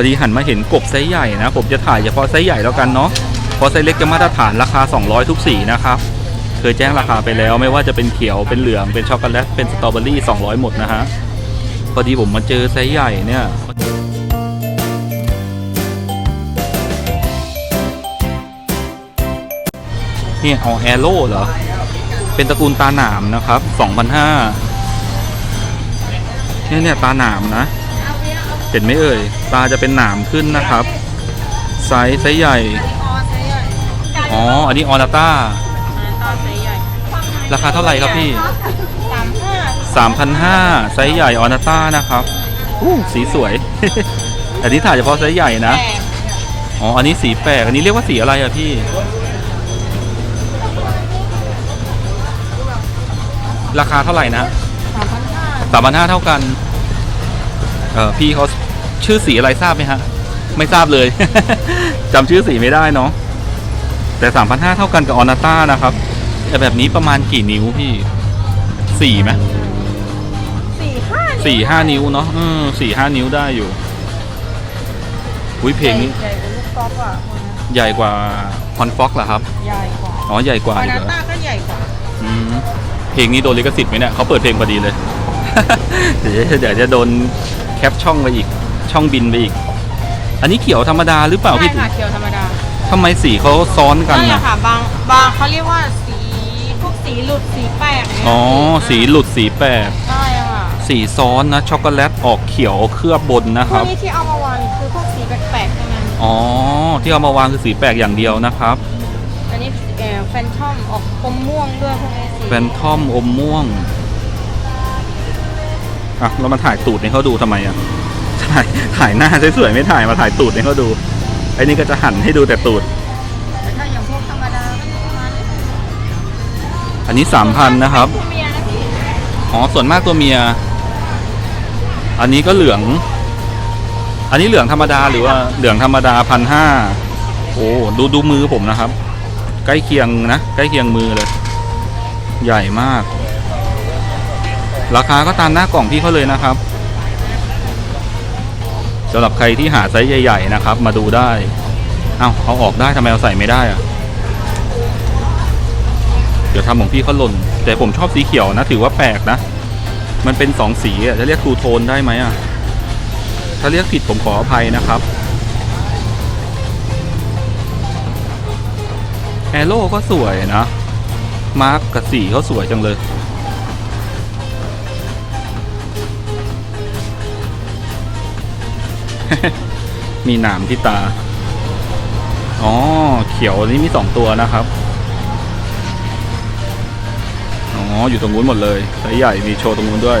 พอดีหันมาเห็นกบไซส์ใหญ่นะผมจะถ่ายเฉพาะไซส์ใหญ่แล้วกันเนาะเพราะไซส์เล็กจะมาตรฐานราคา 200 ทุกสีนะครับเคยแจ้งราคาไปแล้วไม่ว่าจะเป็นเขียวเป็นเหลืองเป็นช็อกโกแลตเป็นสตรอเบอรี่ 200 หมดนะฮะพอดีผมมาเจอไซส์ใหญ่เนี่ยนี่เอาแอโร่เหรอ เป็นตระกูลตาหนามนะครับ 2,500เนี่ยเนี่ยตาหนามนะ เห็นไหมเอ่ยตาจะเป็นหนามขึ้นนะครับ ไซส์ไซส์ใหญ่ออไซส์ใหญ่อ๋อ อันนี้ออนาต้าต่อไซส์ใหญ่ราคาเท่าไหร่ครับพี่สามห้า3,500ไซส์ใหญ่ออนาต้านะครับอู้สีสวย อันนี้ถ่ายเฉพาะไซส์ใหญ่นะแปดอ๋อ อันนี้สีแปลก อันนี้เรียกว่าสีอะไรอะพี่ ราคาเท่าไหร่นะสามพันห้าสามพันห้าเท่ากันเออพี่เขาชื่อสีอะไรทราบไหมฮะ ไม่ทราบเลยจำชื่อสีไม่ได้เนาะแต่สามพันห้าเท่ากันกับออนาต้านะครับแต่แบบนี้ประมาณกี่นิ้วพี่สี่ไหมสี่ห้าสี่ห้านิ้วเนาะอืมสี่ห้านิ้วได้อยู่อุ้ยเพลงนี้ใหญ่กว่าลูกกอล์ฟอะใหญ่กว่าฮอนฟ็อกเหรอครับ ใหญ่กว่า อ๋อ ใหญ่กว่าวาอีกนาเหรอต้าก็ใหญ่กว่าอืมเพลงนี้โดนลิขสิทธิ์ไหมเนี่ยเขาเปิดเพลงพอดีเลย เดี๋ยวจะเดี๋ยวจะโดน แคปช่องไปอีก ช่องบินไปอีก อันนี้เขียวธรรมดาหรือเปล่าใช่พี่ค่ะเขียวธรรมดาทำไมสีเขาซ้อนกันนั่นแหนะละค่ะบางบางเขาเรียกว่าสีพวกสีหลุดสีแปลกเนี่ยอ๋อ สีหลุดสีแปดใช่ค่ะสีซ้อนนะช็อกโกแลตออกเขียวเคลือบบนนะพควรักบนี้ที่เอามาวางนี่คือพวกสีแปลกๆทั้งนั้นอ๋อ ที่เอามาวางคือสีแปลกอย่างเดียวนะครับ อันนี้เอ่อแฟนทอมออกอมม่วงด้วยพวกนี้สีแฟนทอมอมม่วง อะเรามาถ่ายตูดให้เขาดูทำไมอะถ่ายถ่ายหน้าสวยๆไม่ถ่ายมาถ่ายตูดให้เขาดูไอ้นี่ก็จะหันให้ดูแต่ตูดแต่ถ้าอย่างพวกธรรมดาก็ประมาณนี้อันนี้สามพันนะครับอ๋อส่วนมากตัวเมีย อันนี้ก็เหลือง อันนี้เหลืองธรรมดาหรือว่าเหลืองธรรมดาพันห้าโอ้ดูดูมือผมนะครับ ใกล้เคียงนะใกล้เคียงมือเลย ใหญ่มาก ราคาก็ตามหน้ากล่องพี่เขาเลยนะครับสำหรับใครที่หาไซส์ใหญ่ๆนะครับ มาดูได้ เอ้าเอาออกได้ทำไมเอาใส่ไม่ได้อะเดี๋ยวทำของพี่เขาหล่น แต่ผมชอบสีเขียวนะ ถือว่าแปลกนะ มันเป็นสองสีอะจะเรียกทูโทนได้ไหมอะถ้าเรียกผิดผมขออภัยนะครับแอโร่ก็สวยนะ มาร์กกับสีเขาสวยจังเลย มีหนามที่ตา อ๋อ เขียวนี่มีสองตัวนะครับ อ๋อ อยู่ตรงนู้นหมดเลยไซส์ใหญ่มีโชว์ตรงนู้นด้วย